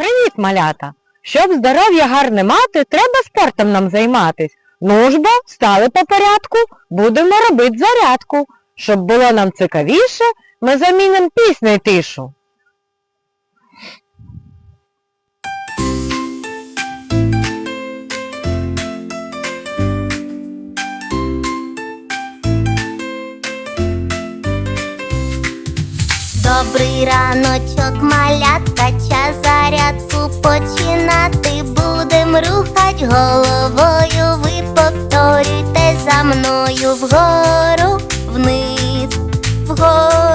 Привіт, малята! Щоб здоров'я гарне мати, треба спортом нам займатись. Ну ж бо, стали по порядку, будемо робити зарядку. Щоб було нам цікавіше, ми замінимо пісню й тишу. Добрий раночок, малятка, починати будем рухать головою. Ви повторюйте за мною вгору, вниз, вгору,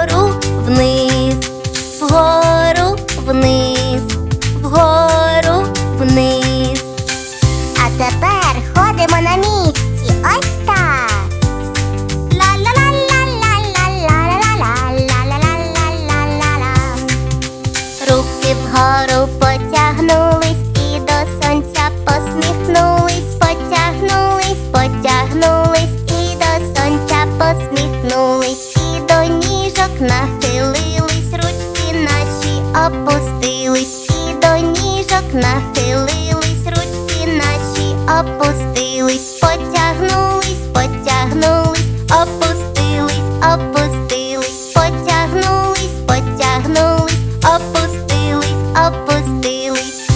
нахилились, ручки наші опустились, і до ніжок нахилились, ручки наші опустились, потягнулись, потягнулись, опустились, опустились, потягнулись, потягнулись, опустились, опустились.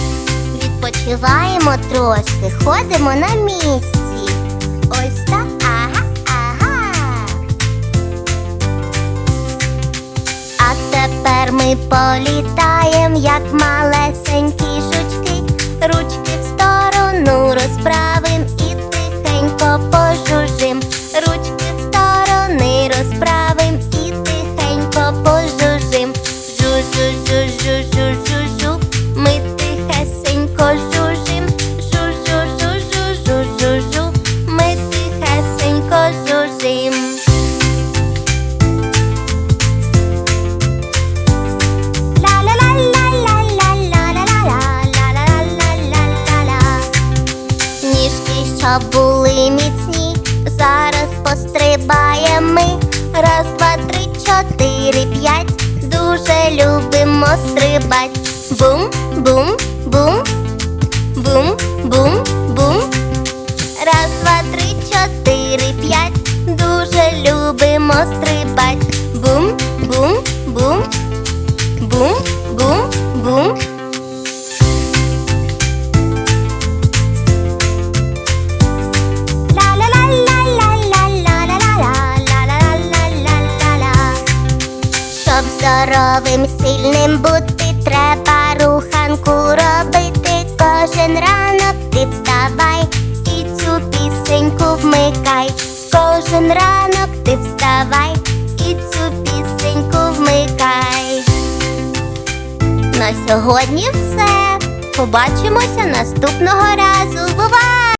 Відпочиваємо трошки, ходимо на місці. Ось так, тепер ми політаєм, як малесенькі Були міцні, зараз пострибаємо ми. Раз, два, три, чотири, п'ять. Дуже любимо стрибать. Бум, бум, бум, бум, бум, бум. Раз, два, три, чотири, п'ять. Дуже любимо стрибать. Бум, бум, бум, здоровим, сильним бути, треба руханку робити. Кожен ранок ти вставай і цю пісеньку вмикай. Кожен ранок ти вставай і цю пісеньку вмикай. На сьогодні все. Побачимося наступного разу. Бувай!